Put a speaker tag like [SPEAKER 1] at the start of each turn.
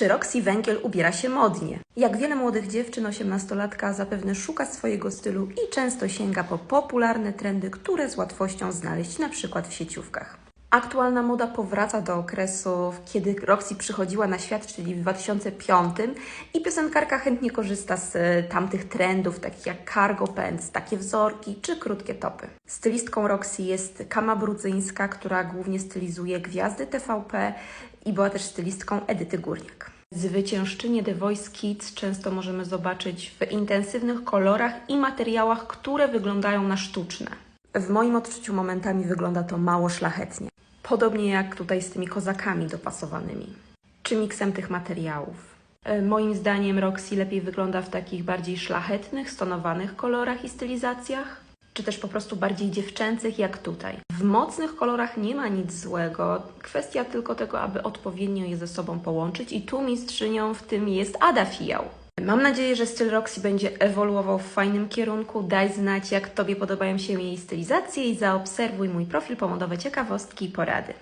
[SPEAKER 1] Czy Roxy Węgiel ubiera się modnie? Jak wiele młodych dziewczyn, osiemnastolatka zapewne szuka swojego stylu i często sięga po popularne trendy, które z łatwością znaleźć na przykład w sieciówkach. Aktualna moda powraca do okresów, kiedy Roxy przychodziła na świat, czyli w 2005 i piosenkarka chętnie korzysta z e, tamtych trendów, takich jak cargo pants, takie wzorki czy krótkie topy. Stylistką Roxy jest Kama Brudzyńska, która głównie stylizuje gwiazdy TVP i była też stylistką Edyty Górniak. Zwyciężczynię The Voice Kids często możemy zobaczyć w intensywnych kolorach i materiałach, które wyglądają na sztuczne. W moim odczuciu momentami wygląda to mało szlachetnie. Podobnie jak tutaj z tymi kozakami dopasowanymi. Czy miksem tych materiałów. E, Moim zdaniem Roxy lepiej wygląda w takich bardziej szlachetnych, stonowanych kolorach i stylizacjach, czy też po prostu bardziej dziewczęcych jak tutaj. W mocnych kolorach nie ma nic złego, kwestia tylko tego, aby odpowiednio je ze sobą połączyć i tu mistrzynią w tym jest Ada Fijał. Mam nadzieję, że styl Roxy będzie ewoluował w fajnym kierunku. Daj znać, jak Tobie podobają się jej stylizacje i zaobserwuj mój profil po modowe ciekawostki i porady.